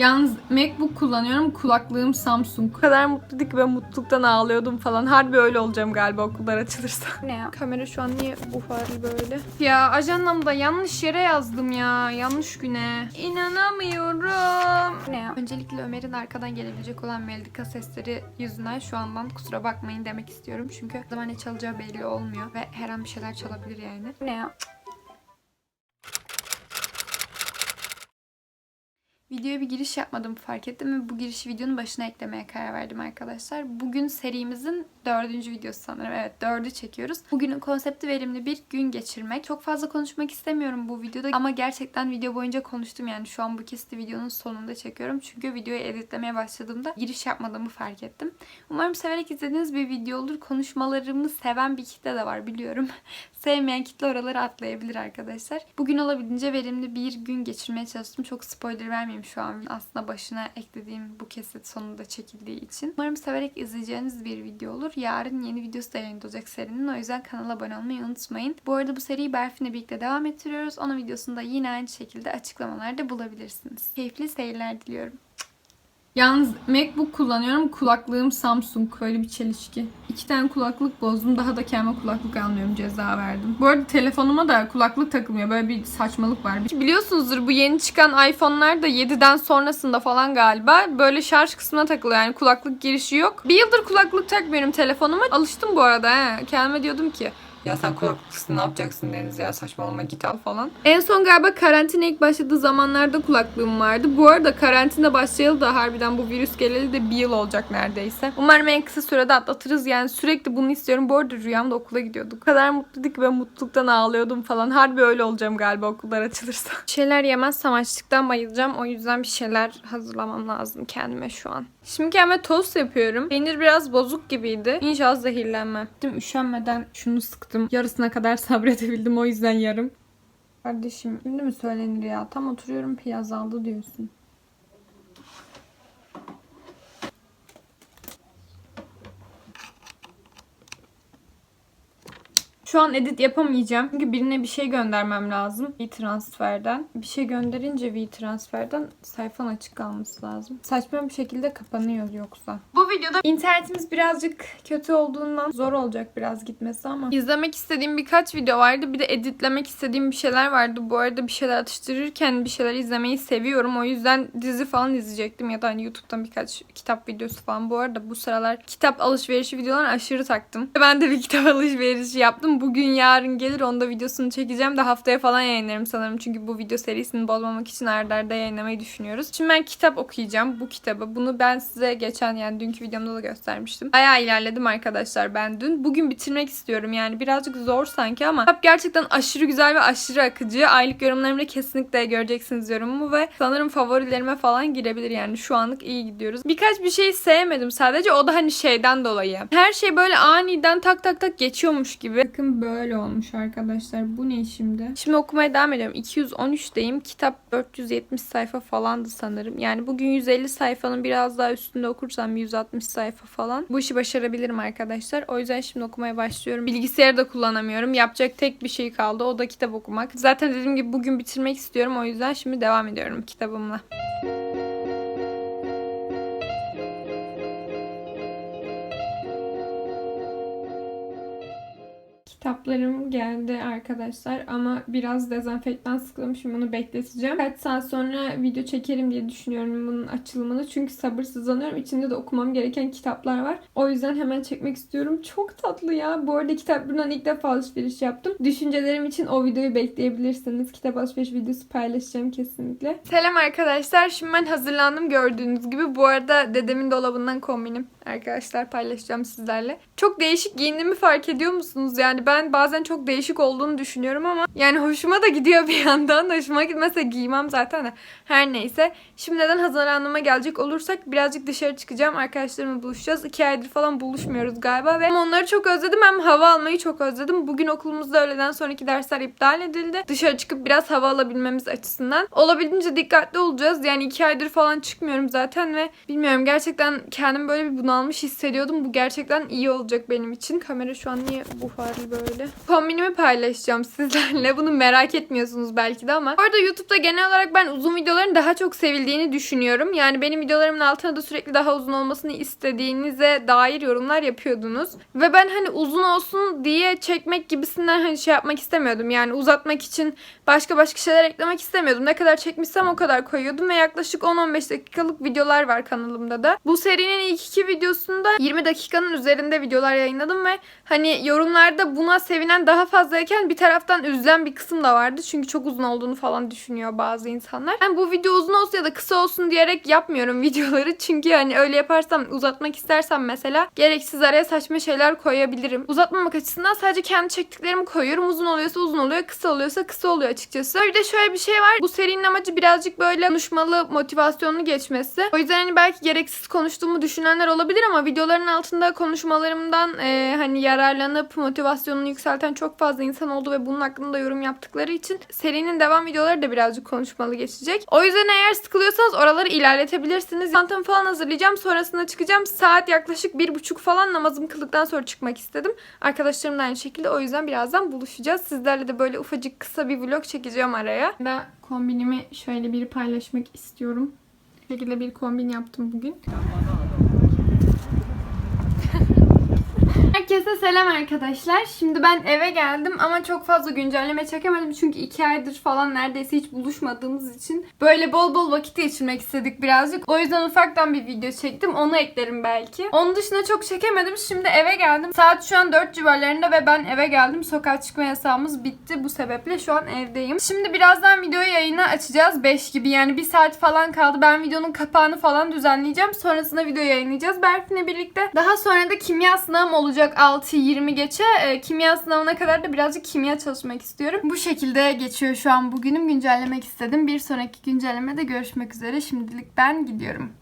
Yalnız MacBook kullanıyorum. Kulaklığım Samsung. O kadar mutluydu ki ben mutluluktan ağlıyordum falan. Harbi öyle olacağım galiba okullar açılırsa. ne ya? Kamera şu an niye buharlı böyle? Ya ajandamda yanlış yere yazdım ya. Yanlış güne. İnanamıyorum. Ne ya? Öncelikle Ömer'in arkadan gelebilecek olan melodika sesleri yüzünden şu andan kusura bakmayın demek istiyorum. Çünkü zaman ne çalacağı belli olmuyor. Ve her an bir şeyler çalabilir yani. Ne ya? Videoya bir giriş yapmadım fark ettim ve bu girişi videonun başına eklemeye karar verdim arkadaşlar. Bugün serimizin dördüncü videosu sanırım. Evet dördü çekiyoruz. Bugünün konsepti verimli bir gün geçirmek. Çok fazla konuşmak istemiyorum bu videoda ama gerçekten video boyunca konuştum yani şu an bu kesiti videonun sonunda çekiyorum. Çünkü videoyu editlemeye başladığımda giriş yapmadığımı fark ettim. Umarım severek izlediğiniz bir video olur. Konuşmalarımı seven bir kitle de var biliyorum. Sevmeyen kitle oraları atlayabilir arkadaşlar. Bugün olabildiğince verimli bir gün geçirmeye çalıştım. Çok spoiler vermeyeyim şu an. Aslında başına eklediğim bu kesit sonunda çekildiği için. Umarım severek izleyeceğiniz bir video olur. Yarın yeni videosu da yayınlanacak serinin. O yüzden kanala abone olmayı unutmayın. Bu arada bu seriyi Berfin'le birlikte devam ettiriyoruz. Onun videosunu da yine aynı şekilde açıklamalarda bulabilirsiniz. Keyifli seyirler diliyorum. Yalnız MacBook kullanıyorum. Kulaklığım Samsung. Böyle bir çelişki. İki tane kulaklık bozdum. Daha da kendime kulaklık almıyorum. Ceza verdim. Bu arada telefonuma da kulaklık takılmıyor. Böyle bir saçmalık var. Biliyorsunuzdur bu yeni çıkan iPhone'lar da 7'den sonrasında falan galiba. Böyle şarj kısmına takılıyor. Yani kulaklık girişi yok. Bir yıldır kulaklık takmıyorum telefonuma. Alıştım bu arada. He. Kendime diyordum ki ya sen kulaklıksın ne yapacaksın Deniz ya saçmalama git al falan. En son galiba karantina ilk başladığı zamanlarda kulaklığım vardı. Bu arada karantina başlayalı da harbiden bu virüs geleli de bir yıl olacak neredeyse. Umarım en kısa sürede atlatırız. Yani sürekli bunu istiyorum. Bu arada rüyamda okula gidiyorduk. O kadar mutluydu ki ben mutluluktan ağlıyordum falan. Harbi öyle olacağım galiba okullar açılırsa. Bir şeyler yemezsem açlıktan bayılacağım. O yüzden bir şeyler hazırlamam lazım kendime şu an. Şimdi kendime tost yapıyorum. Peynir biraz bozuk gibiydi. İnşallah zehirlenmem. Dedim üşenmeden şunu sıktım. Yarısına kadar sabredebildim o yüzden yarım. Kardeşim şimdi mi söylenir ya? Tam oturuyorum piyaz aldı diyorsun. Şu an edit yapamayacağım. Çünkü birine bir şey göndermem lazım. transferden. Bir şey gönderince transferden sayfan açık kalması lazım. Saçma bir şekilde kapanıyor yoksa. Bu videoda internetimiz birazcık kötü olduğundan zor olacak biraz gitmesi ama izlemek istediğim birkaç video vardı. Bir de editlemek istediğim bir şeyler vardı. Bu arada bir şeyler atıştırırken bir şeyler izlemeyi seviyorum. O yüzden dizi falan izleyecektim ya da hani YouTube'dan birkaç kitap videosu falan. Bu arada bu sıralar kitap alışverişi videolarına aşırı taktım. Ben de bir kitap alışverişi yaptım. Bugün yarın gelir onda videosunu çekeceğim de haftaya falan yayınlarım sanırım. Çünkü bu video serisini bozmamak için ardarda arda yayınlamayı düşünüyoruz. Şimdi ben kitap okuyacağım bu kitabı. Bunu ben size geçen yani dünkü videomda da göstermiştim. Bayağı ilerledim arkadaşlar ben dün. Bugün bitirmek istiyorum yani birazcık zor sanki ama kitap gerçekten aşırı güzel ve aşırı akıcı. Aylık yorumlarımda kesinlikle göreceksiniz yorumumu ve sanırım favorilerime falan girebilir yani şu anlık iyi gidiyoruz. Birkaç bir şey sevmedim sadece o da hani şeyden dolayı. Her şey böyle aniden tak tak tak geçiyormuş gibi. Bakın böyle olmuş arkadaşlar. Bu ne şimdi? Şimdi okumaya devam ediyorum. 213'teyim. Kitap 470 sayfa falandı sanırım. Yani bugün 150 sayfanın biraz daha üstünde okursam 160 sayfa falan. Bu işi başarabilirim arkadaşlar. O yüzden şimdi okumaya başlıyorum. Bilgisayarı da kullanamıyorum. Yapacak tek bir şey kaldı. O da kitap okumak. Zaten dediğim gibi bugün bitirmek istiyorum. O yüzden şimdi devam ediyorum kitabımla. Kitaplarım geldi arkadaşlar ama biraz dezenfektan sıklamışım bunu bekleteceğim. Kaç saat sonra video çekerim diye düşünüyorum bunun açılımını. Çünkü sabırsızlanıyorum. İçinde de okumam gereken kitaplar var. O yüzden hemen çekmek istiyorum. Çok tatlı ya. Bu arada kitaplarından ilk defa alışveriş yaptım. Düşüncelerim için o videoyu bekleyebilirsiniz. Kitap alışveriş videosu paylaşacağım kesinlikle. Selam arkadaşlar. Şimdi ben hazırlandım gördüğünüz gibi. Bu arada dedemin dolabından kombinim arkadaşlar paylaşacağım sizlerle. Çok değişik giyindiğimi fark ediyor musunuz? Yani ben bazen çok değişik olduğunu düşünüyorum ama yani hoşuma da gidiyor bir yandan. Hoşuma gitmese giymem zaten. Her neyse. Şimdiden hazırlandığıma gelecek olursak birazcık dışarı çıkacağım. Arkadaşlarımla buluşacağız. İki aydır falan buluşmuyoruz galiba ve hem onları çok özledim hem hava almayı çok özledim. Bugün okulumuzda öğleden sonraki dersler iptal edildi. Dışarı çıkıp biraz hava alabilmemiz açısından. Olabildiğince dikkatli olacağız. Yani iki aydır falan çıkmıyorum zaten ve bilmiyorum gerçekten kendim böyle bir bunaldım almış hissediyordum. Bu gerçekten iyi olacak benim için. Kamera şu an niye buharlı böyle? Kombinimi paylaşacağım sizlerle. Bunu merak etmiyorsunuz belki de ama. Bu arada YouTube'da genel olarak ben uzun videoların daha çok sevildiğini düşünüyorum. Yani benim videolarımın altına da sürekli daha uzun olmasını istediğinize dair yorumlar yapıyordunuz. Ve ben hani uzun olsun diye çekmek gibisinden hani şey yapmak istemiyordum. Yani uzatmak için başka başka şeyler eklemek istemiyordum. Ne kadar çekmişsem o kadar koyuyordum ve yaklaşık 10-15 dakikalık videolar var kanalımda da. Bu serinin ilk iki videosunda 20 dakikanın üzerinde videolar yayınladım ve hani yorumlarda buna sevinen daha fazlayken bir taraftan üzülen bir kısım da vardı. Çünkü çok uzun olduğunu falan düşünüyor bazı insanlar. Ben bu video uzun olsun ya da kısa olsun diyerek yapmıyorum videoları. Çünkü hani öyle yaparsam uzatmak istersem mesela gereksiz araya saçma şeyler koyabilirim. Uzatmamak açısından sadece kendi çektiklerimi koyuyorum. Uzun oluyorsa uzun oluyor, kısa oluyorsa kısa oluyor açıkçası. Bir de şöyle bir şey var. Bu serinin amacı birazcık böyle konuşmalı, motivasyonlu geçmesi. O yüzden hani belki gereksiz konuştuğumu düşünenler olabilir ama videoların altında konuşmalarımdan e, hani yararlanıp motivasyonunu yükselten çok fazla insan oldu ve bunun hakkında yorum yaptıkları için serinin devam videoları da birazcık konuşmalı geçecek. O yüzden eğer sıkılıyorsanız oraları ilerletebilirsiniz. Çantamı falan hazırlayacağım. Sonrasında çıkacağım. Saat yaklaşık bir buçuk falan namazımı kıldıktan sonra çıkmak istedim. Arkadaşlarım da aynı şekilde. O yüzden birazdan buluşacağız. Sizlerle de böyle ufacık kısa bir vlog çekeceğim araya. Da kombinimi şöyle bir paylaşmak istiyorum. Bu şekilde bir kombin yaptım bugün. Herkese selam arkadaşlar. Şimdi ben eve geldim ama çok fazla güncelleme çekemedim çünkü iki aydır falan neredeyse hiç buluşmadığımız için böyle bol bol vakit geçirmek istedik birazcık. O yüzden ufaktan bir video çektim. Onu eklerim belki. Onun dışında çok çekemedim. Şimdi eve geldim. Saat şu an 4 civarlarında ve ben eve geldim. Sokağa çıkma yasağımız bitti. Bu sebeple şu an evdeyim. Şimdi birazdan videoyu yayına açacağız. 5 gibi yani bir saat falan kaldı. Ben videonun kapağını falan düzenleyeceğim. Sonrasında video yayınlayacağız. Berfin'le birlikte. Daha sonra da kimya sınavım olacak 6-20 geçe. E, kimya sınavına kadar da birazcık kimya çalışmak istiyorum. Bu şekilde geçiyor şu an bugünüm. Güncellemek istedim. Bir sonraki güncellemede görüşmek üzere. Şimdilik ben gidiyorum.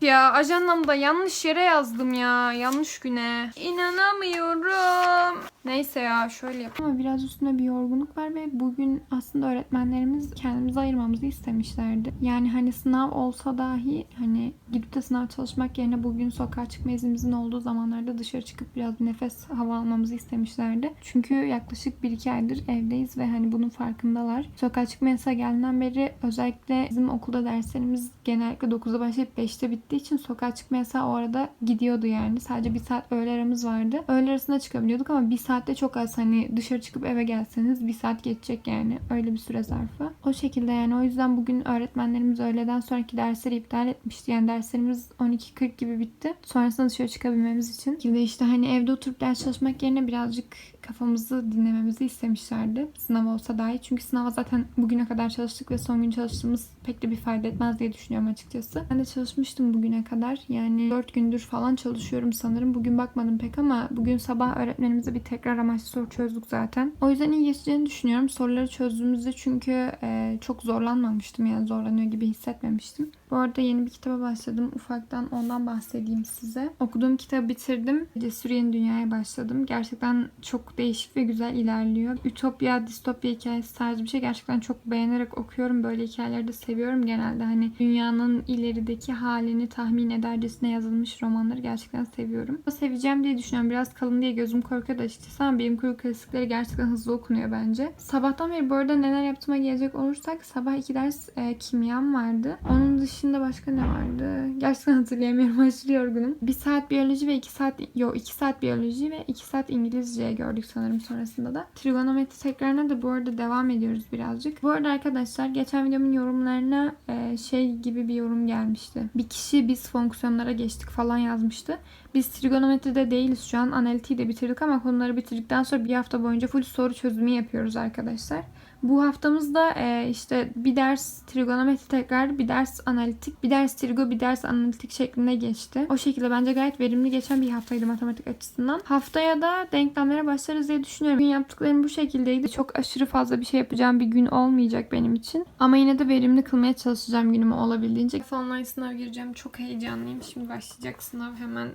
Ya ajandamda yanlış yere yazdım ya. Yanlış güne. İnanamıyorum. Neyse ya şöyle yap. Ama biraz üstünde bir yorgunluk var ve bugün aslında öğretmenlerimiz kendimizi ayırmamızı istemişlerdi. Yani hani sınav olsa dahi hani gidip de sınav çalışmak yerine bugün sokağa çıkma iznimizin olduğu zamanlarda dışarı çıkıp biraz bir nefes hava almamızı istemişlerdi. Çünkü yaklaşık 1-2 aydır evdeyiz ve hani bunun farkındalar. Sokağa çıkma yasağı geldiğinden beri özellikle bizim okulda derslerimiz genellikle 9'da başlayıp 5'te bittiği için sokağa çıkma yasağı o arada gidiyordu yani. Sadece bir saat öğle aramız vardı. Öğle arasında çıkabiliyorduk ama bir saatte çok az hani dışarı çıkıp eve gelseniz bir saat geçecek yani. Öyle bir süre zarfı. O şekilde yani o yüzden bugün öğretmenlerimiz öğleden sonraki dersleri iptal etmişti. Yani derslerimiz 12.40 gibi bitti. Sonrasında dışarı çıkabilmemiz için. Şimdi işte hani evde oturup ders çalışmak yerine birazcık kafamızı dinlememizi istemişlerdi. Sınav olsa dahi. Çünkü sınava zaten bugüne kadar çalıştık ve son gün çalıştığımız pek de bir fayda etmez diye düşünüyorum açıkçası. Ben de çalışmıştım bugüne kadar. Yani 4 gündür falan çalışıyorum sanırım. Bugün bakmadım pek ama bugün sabah öğretmenimize bir tekrar amaçlı soru çözdük zaten. O yüzden iyi geçeceğini düşünüyorum. Soruları çözdüğümüzde çünkü e, çok zorlanmamıştım. Yani zorlanıyor gibi hissetmemiştim. Bu arada yeni bir kitaba başladım. Ufaktan ondan bahsedeyim size. Okuduğum kitabı bitirdim. Cesur Yeni Dünya'ya başladım. Gerçekten çok değişik ve güzel ilerliyor. Ütopya, distopya hikayesi tarzı bir şey. Gerçekten çok beğenerek okuyorum. Böyle hikayeleri de seviyorum genelde. Hani dünyanın ilerideki halini tahmin edercesine yazılmış romanları gerçekten seviyorum. Seveceğim diye düşünüyorum. Biraz kalın diye gözüm korkuyor da açıkçası ama benim kurgu klasikleri gerçekten hızlı okunuyor bence. Sabahtan beri bu arada neler yaptığıma gelecek olursak sabah iki ders e, kimyam vardı. Onun dışında başka ne vardı? Gerçekten hatırlayamıyorum. Aşırı yorgunum. Bir saat biyoloji ve iki saat yok iki saat biyoloji ve iki saat İngilizce gördük sanırım sonrasında da. Trigonometri tekrarına da bu arada devam ediyoruz birazcık. Bu arada arkadaşlar geçen videomun yorumlarına e, şey gibi bir yorum gelmişti. Bir kişi biz fonksiyonlara geçtik falan yazmıştı. Biz trigonometride değiliz şu an. Analitiği de bitirdik ama konuları bitirdikten sonra bir hafta boyunca full soru çözümü yapıyoruz arkadaşlar. Bu haftamızda e, işte bir ders trigonometri tekrar, bir ders analitik, bir ders trigo, bir ders analitik şeklinde geçti. O şekilde bence gayet verimli geçen bir haftaydı matematik açısından. Haftaya da denklemlere başlarız diye düşünüyorum. Gün yaptıklarım bu şekildeydi. Çok aşırı fazla bir şey yapacağım bir gün olmayacak benim için. Ama yine de verimli kılmaya çalışacağım günümü olabildiğince. Online sınav gireceğim. Çok heyecanlıyım. Şimdi başlayacak sınav. Hemen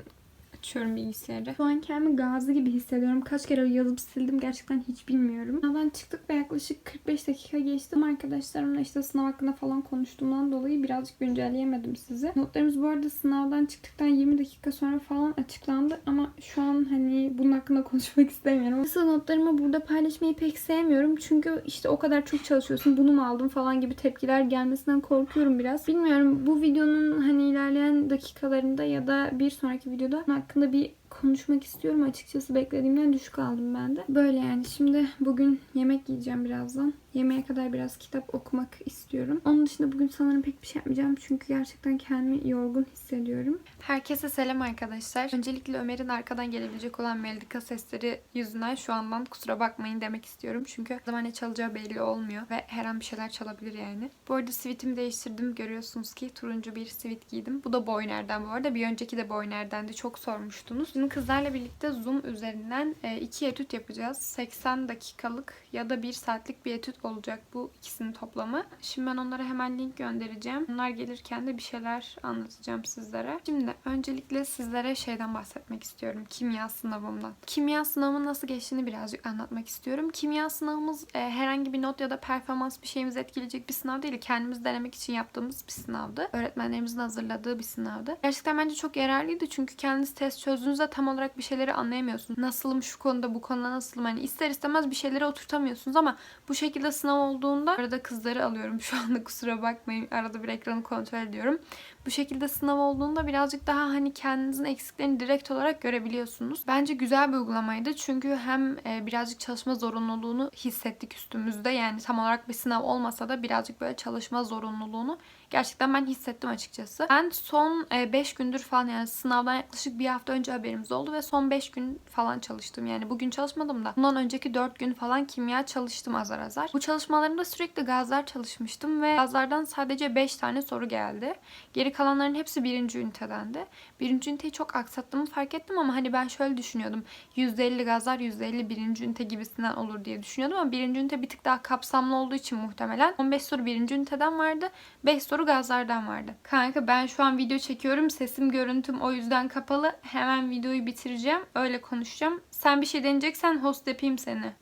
Açıyorum bilgisayarı. Şu an kendimi gazi gibi hissediyorum. Kaç kere yazıp sildim gerçekten hiç bilmiyorum. Sınavdan çıktık ve yaklaşık 45 dakika geçti. Arkadaşlarımla işte sınav hakkında falan konuştuğumdan dolayı birazcık güncelleyemedim sizi. Notlarımız bu arada sınavdan çıktıktan 20 dakika sonra falan açıklandı. Ama şu an hani bunun hakkında konuşmak istemiyorum. Nasıl notlarımı burada paylaşmayı pek sevmiyorum. Çünkü işte o kadar çok çalışıyorsun bunu mu aldım falan gibi tepkiler gelmesinden korkuyorum biraz. Bilmiyorum bu videonun hani ilerleyen dakikalarında ya da bir sonraki videoda hakkında bir konuşmak istiyorum. Açıkçası beklediğimden düşük aldım ben de. Böyle yani. Şimdi bugün yemek yiyeceğim birazdan. Yemeğe kadar biraz kitap okumak istiyorum. Onun dışında bugün sanırım pek bir şey yapmayacağım. Çünkü gerçekten kendimi yorgun hissediyorum. Herkese selam arkadaşlar. Öncelikle Ömer'in arkadan gelebilecek olan melodika sesleri yüzünden şu andan kusura bakmayın demek istiyorum. Çünkü zaman ne çalacağı belli olmuyor. Ve her an bir şeyler çalabilir yani. Bu arada sivitimi değiştirdim. Görüyorsunuz ki turuncu bir sivit giydim. Bu da Boyner'den bu arada. Bir önceki de Boyner'dendi. Çok sormuştunuz. Şimdi kızlarla birlikte Zoom üzerinden e, iki etüt yapacağız. 80 dakikalık ya da 1 saatlik bir etüt olacak bu ikisinin toplamı. Şimdi ben onlara hemen link göndereceğim. Onlar gelirken de bir şeyler anlatacağım sizlere. Şimdi öncelikle sizlere şeyden bahsetmek istiyorum. Kimya sınavımdan. Kimya sınavının nasıl geçtiğini birazcık anlatmak istiyorum. Kimya sınavımız e, herhangi bir not ya da performans bir şeyimizi etkileyecek bir sınav değil. Kendimiz denemek için yaptığımız bir sınavdı. Öğretmenlerimizin hazırladığı bir sınavdı. Gerçekten bence çok yararlıydı çünkü kendiniz test çözdüğünüzde tam olarak bir şeyleri anlayamıyorsunuz. Nasılım şu konuda bu konuda nasılım hani ister istemez bir şeyleri oturtamıyorsunuz ama bu şekilde sınav olduğunda arada kızları alıyorum şu anda kusura bakmayın arada bir ekranı kontrol ediyorum. Bu şekilde sınav olduğunda birazcık daha hani kendinizin eksiklerini direkt olarak görebiliyorsunuz. Bence güzel bir uygulamaydı çünkü hem e, birazcık çalışma zorunluluğunu hissettik üstümüzde. Yani tam olarak bir sınav olmasa da birazcık böyle çalışma zorunluluğunu gerçekten ben hissettim açıkçası. Ben son 5 gündür falan yani sınavdan yaklaşık bir hafta önce haberimiz oldu ve son 5 gün falan çalıştım. Yani bugün çalışmadım da bundan önceki 4 gün falan kimya çalıştım azar azar. Bu çalışmalarımda sürekli gazlar çalışmıştım ve gazlardan sadece 5 tane soru geldi. Geri kalanların hepsi birinci ünitedendi. Birinci üniteyi çok aksattığımı fark ettim ama hani ben şöyle düşünüyordum. %50 gazlar %50 birinci ünite gibisinden olur diye düşünüyordum ama birinci ünite bir tık daha kapsamlı olduğu için muhtemelen 15 soru birinci üniteden vardı. 5 soru gazlardan vardı. Kanka ben şu an video çekiyorum. Sesim görüntüm o yüzden kapalı. Hemen videoyu bitireceğim. Öyle konuşacağım. Sen bir şey deneyeceksen host yapayım seni.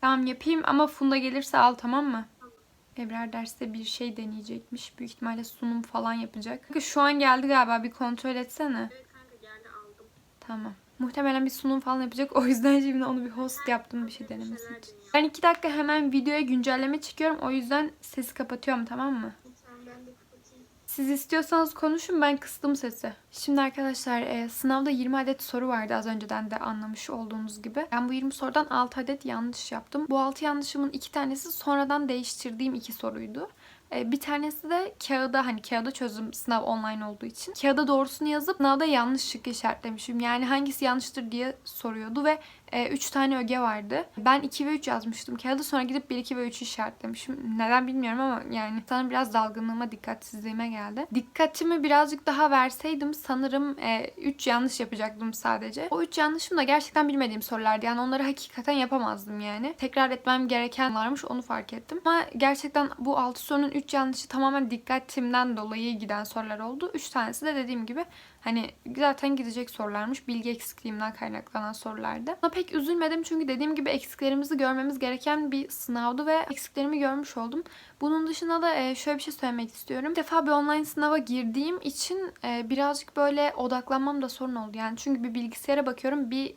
Tamam yapayım ama Funda gelirse al tamam mı? Ebrar derste bir şey deneyecekmiş. Büyük ihtimalle sunum falan yapacak. Kanka şu an geldi galiba bir kontrol etsene. Evet kanka geldi aldım. Tamam. Muhtemelen bir sunum falan yapacak. O yüzden şimdi onu bir host yaptım bir şey denemesi için. Ben iki dakika hemen videoya güncelleme çekiyorum. O yüzden sesi kapatıyorum tamam mı? Tamam ben de kapatayım. Siz istiyorsanız konuşun ben kıstım sesi. Şimdi arkadaşlar e, sınavda 20 adet soru vardı az önceden de anlamış olduğunuz gibi. Ben bu 20 sorudan 6 adet yanlış yaptım. Bu 6 yanlışımın 2 tanesi sonradan değiştirdiğim 2 soruydu. E, Bir tanesi de kağıda hani kağıda çözüm sınav online olduğu için. Kağıda doğrusunu yazıp sınavda yanlış şık işaretlemişim. Yani hangisi yanlıştır diye soruyordu ve 3 tane öge vardı. Ben 2 ve 3 yazmıştım kağıda sonra gidip 1, 2 ve 3'ü işaretlemişim. Neden bilmiyorum ama yani sanırım biraz dalgınlığıma, dikkatsizliğime geldi. Dikkatimi birazcık daha verseydim sanırım 3 yanlış yapacaktım sadece. O 3 yanlışım da gerçekten bilmediğim sorulardı. Yani onları hakikaten yapamazdım yani. Tekrar etmem gereken varmış onu fark ettim. Ama gerçekten bu 6 sorunun 3 yanlışı tamamen dikkatimden dolayı giden sorular oldu. 3 tanesi de dediğim gibi Hani zaten gidecek sorularmış. Bilgi eksikliğimden kaynaklanan sorulardı. Pek üzülmedim çünkü dediğim gibi eksiklerimizi görmemiz gereken bir sınavdı ve eksiklerimi görmüş oldum. Bunun dışında da şöyle bir şey söylemek istiyorum. Bir defa bir online sınava girdiğim için birazcık böyle odaklanmam da sorun oldu. Yani çünkü bir bilgisayara bakıyorum, bir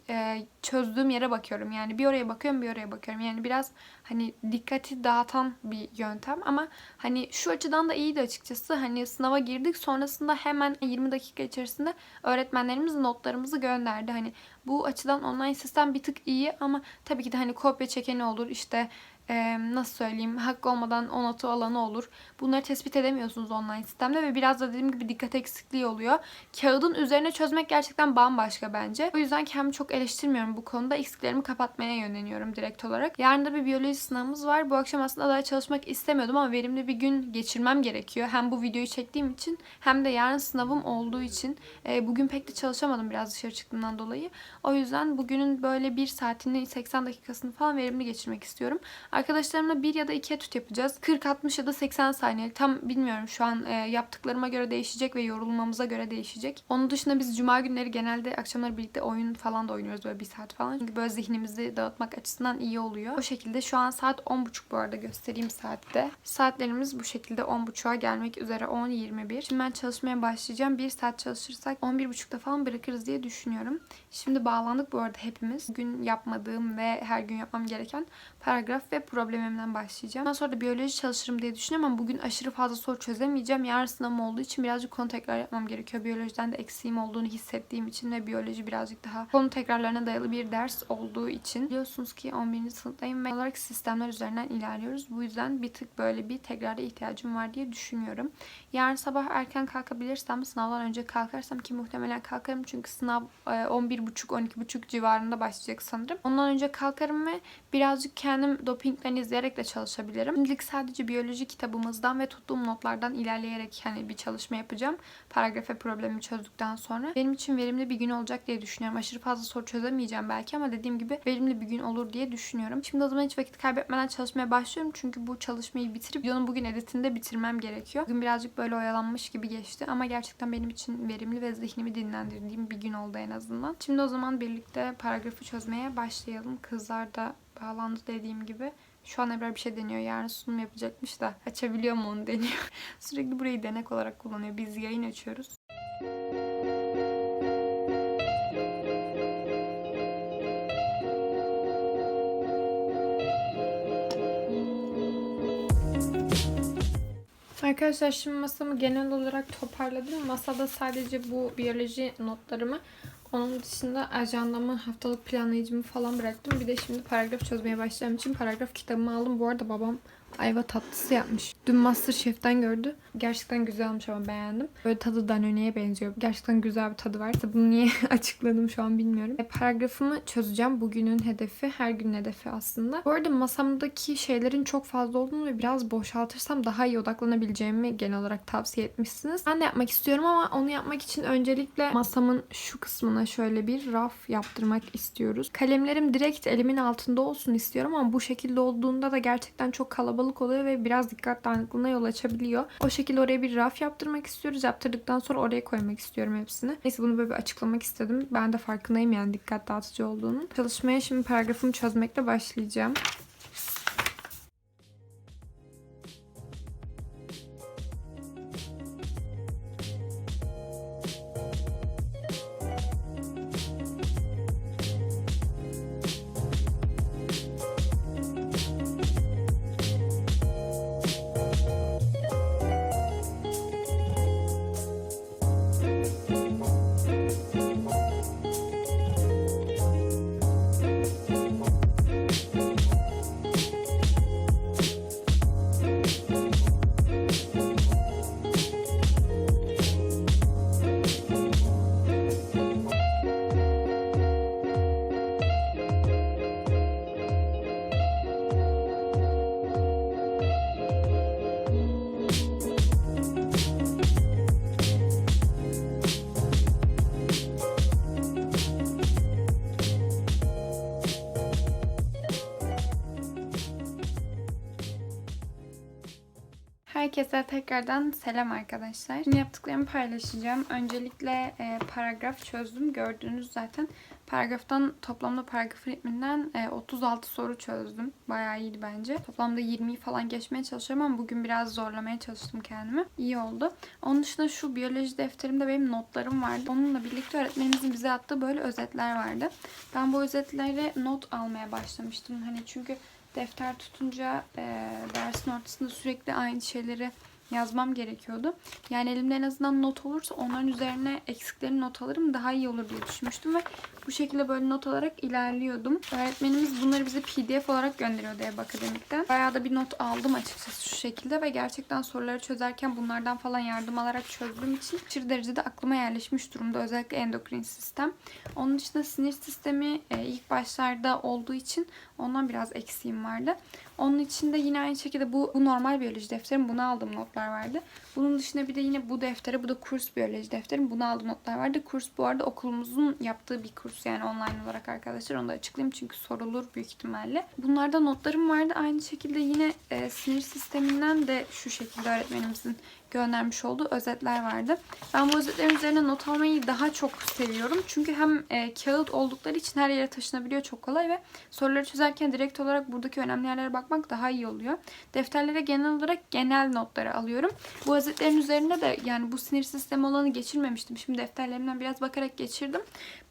çözdüğüm yere bakıyorum. Yani bir oraya bakıyorum, bir oraya bakıyorum. Yani biraz hani dikkati dağıtan bir yöntem ama hani şu açıdan da iyiydi açıkçası. Hani sınava girdik sonrasında hemen 20 dakika içerisinde öğretmenlerimiz notlarımızı gönderdi. Hani bu açıdan online sistem bir tık iyi ama tabii ki de hani kopya çekeni olur işte e, nasıl söyleyeyim hakkı olmadan o notu alanı olur. Bunları tespit edemiyorsunuz online sistemde ve biraz da dediğim gibi dikkat eksikliği oluyor. Kağıdın üzerine çözmek gerçekten bambaşka bence. O yüzden kendimi çok eleştirmiyorum bu konuda. Eksiklerimi kapatmaya yönleniyorum direkt olarak. Yarın da bir biyoloji sınavımız var. Bu akşam aslında daha çalışmak istemiyordum ama verimli bir gün geçirmem gerekiyor. Hem bu videoyu çektiğim için hem de yarın sınavım olduğu için. E, bugün pek de çalışamadım biraz dışarı çıktığımdan dolayı. O yüzden bugünün böyle bir saatini 80 dakikasını falan verimli geçirmek istiyorum. Arkadaşlarımla bir ya da iki etüt yapacağız. 40, 60 ya da 80 saniye. Tam bilmiyorum şu an e, yaptıklarıma göre değişecek ve yorulmamıza göre değişecek. Onun dışında biz cuma günleri genelde akşamları birlikte oyun falan da oynuyoruz böyle bir saat falan. Çünkü böyle zihnimizi dağıtmak açısından iyi oluyor. O şekilde şu an saat 10.30 bu arada göstereyim saatte. Saatlerimiz bu şekilde 10.30'a gelmek üzere 10.21. Şimdi ben çalışmaya başlayacağım. Bir saat çalışırsak 11.30'da falan bırakırız diye düşünüyorum. Şimdi bağlandık bu arada hepimiz. Bugün yapmadığım ve her gün yapmam gereken paragraf ve problemimden başlayacağım. Ondan sonra da biyoloji çalışırım diye düşünüyorum ama bugün aşırı fazla soru çözemeyeceğim. Yarın sınavım olduğu için birazcık konu tekrar yapmam gerekiyor. Biyolojiden de eksiğim olduğunu hissettiğim için ve biyoloji birazcık daha konu tekrarlarına dayalı bir ders olduğu için. Biliyorsunuz ki 11. sınıftayım ve olarak sistemler üzerinden ilerliyoruz. Bu yüzden bir tık böyle bir tekrara ihtiyacım var diye düşünüyorum. Yarın sabah erken kalkabilirsem, sınavdan önce kalkarsam ki muhtemelen kalkarım çünkü sınav e, 11.30-12.30 civarında başlayacak sanırım. Ondan önce kalkarım ve birazcık kendim dopingden izleyerek de çalışabilirim. Şimdilik sadece biyoloji kitabımızdan ve tuttuğum notlardan ilerleyerek hani bir çalışma yapacağım. Paragrafe problemi çözdükten sonra. Benim için verimli bir gün olacak diye düşünüyorum. Aşırı fazla soru çözemeyeceğim belki ama dediğim gibi verimli bir gün olur diye düşünüyorum. Şimdi o zaman hiç vakit kaybetmeden çalışmaya başlıyorum. Çünkü bu çalışmayı bitirip videonun bugün editini bitirmem gerekiyor. Bugün birazcık böyle oyalanmış gibi geçti ama gerçekten benim için verimli ve zihnimi dinlendirdiğim bir gün oldu en azından. Şimdi o zaman birlikte paragrafı çözmeye başlayalım. Kızlar da bağlandı dediğim gibi. Şu an Ebrar bir şey deniyor. Yarın sunum yapacakmış da açabiliyor mu onu deniyor. Sürekli burayı denek olarak kullanıyor. Biz yayın açıyoruz. Arkadaşlar şimdi masamı genel olarak toparladım. Masada sadece bu biyoloji notlarımı onun dışında ajandamı, haftalık planlayıcımı falan bıraktım. Bir de şimdi paragraf çözmeye başladığım için paragraf kitabımı aldım. Bu arada babam ayva tatlısı yapmış. Dün Masterchef'ten gördü. Gerçekten güzel olmuş ama beğendim. Böyle tadı Danone'ye benziyor. Gerçekten güzel bir tadı var. Bunu niye açıkladım şu an bilmiyorum. E, paragrafımı çözeceğim. Bugünün hedefi, her günün hedefi aslında. Bu arada masamdaki şeylerin çok fazla olduğunu ve biraz boşaltırsam daha iyi odaklanabileceğimi genel olarak tavsiye etmişsiniz. Ben de yapmak istiyorum ama onu yapmak için öncelikle masamın şu kısmına şöyle bir raf yaptırmak istiyoruz. Kalemlerim direkt elimin altında olsun istiyorum ama bu şekilde olduğunda da gerçekten çok kalabalık oluyor ve biraz dikkat dağınıklığına yol açabiliyor. O şekilde oraya bir raf yaptırmak istiyoruz. Yaptırdıktan sonra oraya koymak istiyorum hepsini. Neyse bunu böyle bir açıklamak istedim. Ben de farkındayım yani dikkat dağıtıcı olduğunu. Çalışmaya şimdi paragrafımı çözmekle başlayacağım. Herkese tekrardan selam arkadaşlar. Şimdi yaptıklarımı paylaşacağım. Öncelikle e, paragraf çözdüm. Gördüğünüz zaten paragraftan toplamda paragraf ritminden e, 36 soru çözdüm. Bayağı iyiydi bence. Toplamda 20'yi falan geçmeye çalışıyorum ama bugün biraz zorlamaya çalıştım kendimi. İyi oldu. Onun dışında şu biyoloji defterimde benim notlarım vardı. Onunla birlikte öğretmenimizin bize attığı böyle özetler vardı. Ben bu özetlere not almaya başlamıştım. Hani çünkü defter tutunca e, dersin ortasında sürekli aynı şeyleri yazmam gerekiyordu. Yani elimde en azından not olursa onların üzerine eksiklerini not alırım daha iyi olur diye düşünmüştüm ve bu şekilde böyle not alarak ilerliyordum. Öğretmenimiz bunları bize pdf olarak gönderiyordu ev akademikten. Bayağı da bir not aldım açıkçası şu şekilde ve gerçekten soruları çözerken bunlardan falan yardım alarak çözdüğüm için aşırı derecede aklıma yerleşmiş durumda. Özellikle endokrin sistem. Onun dışında sinir sistemi e, ilk başlarda olduğu için ondan biraz eksiğim vardı. Onun içinde yine aynı şekilde bu, bu normal biyoloji defterim. Buna aldığım notlar vardı. Bunun dışında bir de yine bu deftere, bu da kurs biyoloji defterim. Buna aldığım notlar vardı. Kurs bu arada okulumuzun yaptığı bir kurs yani online olarak arkadaşlar. Onu da açıklayayım çünkü sorulur büyük ihtimalle. Bunlarda notlarım vardı. Aynı şekilde yine e, sinir sisteminden de şu şekilde öğretmenimizin göndermiş olduğu özetler vardı. Ben bu özetlerin üzerine not almayı daha çok seviyorum. Çünkü hem e, kağıt oldukları için her yere taşınabiliyor çok kolay ve soruları çözerken direkt olarak buradaki önemli yerlere bakmak daha iyi oluyor. Defterlere genel olarak genel notları alıyorum. Bu özetlerin üzerinde de yani bu sinir sistemi olanı geçirmemiştim. Şimdi defterlerimden biraz bakarak geçirdim.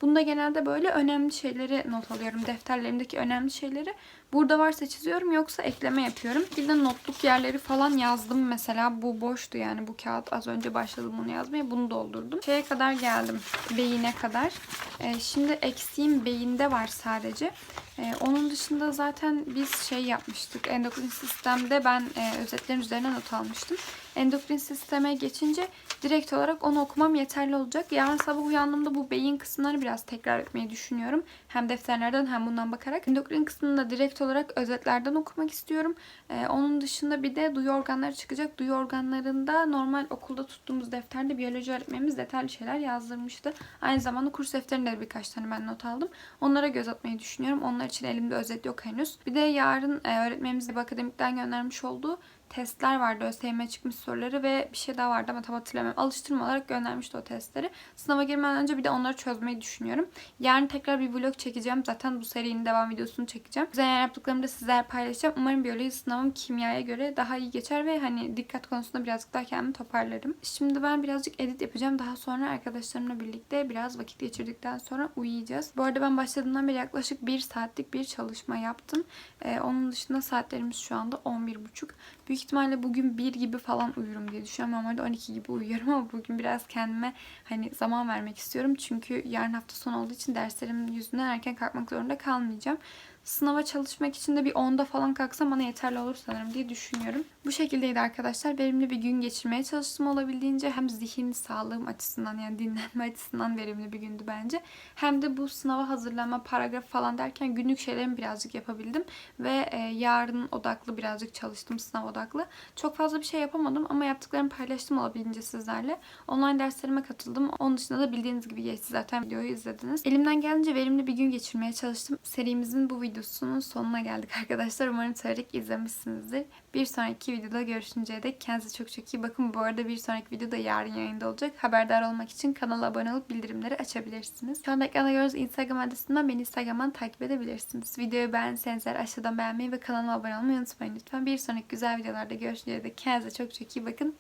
Bunda genelde böyle önemli şeyleri not alıyorum. Defterlerimdeki önemli şeyleri Burada varsa çiziyorum yoksa ekleme yapıyorum. Bir de notluk yerleri falan yazdım mesela. Bu boştu yani bu kağıt. Az önce başladım bunu yazmaya. Bunu doldurdum. Şeye kadar geldim. Beyine kadar. Ee, şimdi eksiğim beyinde var sadece. Ee, onun dışında zaten biz şey yapmıştık. Endokrin sistemde ben e, özetlerin üzerine not almıştım. Endokrin sisteme geçince direkt olarak onu okumam yeterli olacak. Yarın sabah uyandığımda bu beyin kısımları biraz tekrar etmeyi düşünüyorum. Hem defterlerden hem bundan bakarak. Endokrin kısmını da olarak özetlerden okumak istiyorum. Ee, onun dışında bir de duyu organları çıkacak. Duyu organlarında normal okulda tuttuğumuz defterde biyoloji öğretmenimiz detaylı şeyler yazdırmıştı. Aynı zamanda kurs defterinde de birkaç tane ben not aldım. Onlara göz atmayı düşünüyorum. Onlar için elimde özet yok henüz. Bir de yarın e, öğretmenimiz de akademikten göndermiş olduğu testler vardı. ÖSYM çıkmış soruları ve bir şey daha vardı ama tam hatırlamıyorum. Alıştırma olarak göndermişti o testleri. Sınava girmeden önce bir de onları çözmeyi düşünüyorum. Yarın tekrar bir vlog çekeceğim. Zaten bu serinin devam videosunu çekeceğim. Güzel yaptıklarımı da sizlerle paylaşacağım. Umarım biyoloji sınavım kimyaya göre daha iyi geçer ve hani dikkat konusunda birazcık daha kendimi toparlarım. Şimdi ben birazcık edit yapacağım. Daha sonra arkadaşlarımla birlikte biraz vakit geçirdikten sonra uyuyacağız. Bu arada ben başladığımdan beri yaklaşık bir saatlik bir çalışma yaptım. Ee, onun dışında saatlerimiz şu anda 11.30. Büyük ihtimalle bugün 1 gibi falan uyurum diye düşünüyorum. Normalde 12 gibi uyuyorum ama bugün biraz kendime hani zaman vermek istiyorum. Çünkü yarın hafta sonu olduğu için derslerim yüzünden erken kalkmak zorunda kalmayacağım. Sınava çalışmak için de bir 10'da falan kalksam bana yeterli olur sanırım diye düşünüyorum. Bu şekildeydi arkadaşlar. Verimli bir gün geçirmeye çalıştım olabildiğince. Hem zihin sağlığım açısından yani dinlenme açısından verimli bir gündü bence. Hem de bu sınava hazırlanma, paragraf falan derken günlük şeylerimi birazcık yapabildim. Ve e, yarın odaklı birazcık çalıştım sınav odaklı. Çok fazla bir şey yapamadım ama yaptıklarımı paylaştım olabildiğince sizlerle. Online derslerime katıldım. Onun dışında da bildiğiniz gibi geçti zaten videoyu izlediniz. Elimden geldiğince verimli bir gün geçirmeye çalıştım. Serimizin bu videosunun sonuna geldik arkadaşlar. Umarım severek izlemişsinizdir. Bir sonraki videoda görüşünceye dek kendinize çok çok iyi bakın. Bu arada bir sonraki video da yarın yayında olacak. Haberdar olmak için kanala abone olup bildirimleri açabilirsiniz. Şu anda ekranda gördüğünüz Instagram adresinden beni Instagram'dan takip edebilirsiniz. Videoyu beğendiyseniz eğer aşağıdan beğenmeyi ve kanalıma abone olmayı unutmayın lütfen. Bir sonraki güzel videolarda görüşünceye dek kendinize çok çok iyi bakın.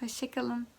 Hoşçakalın.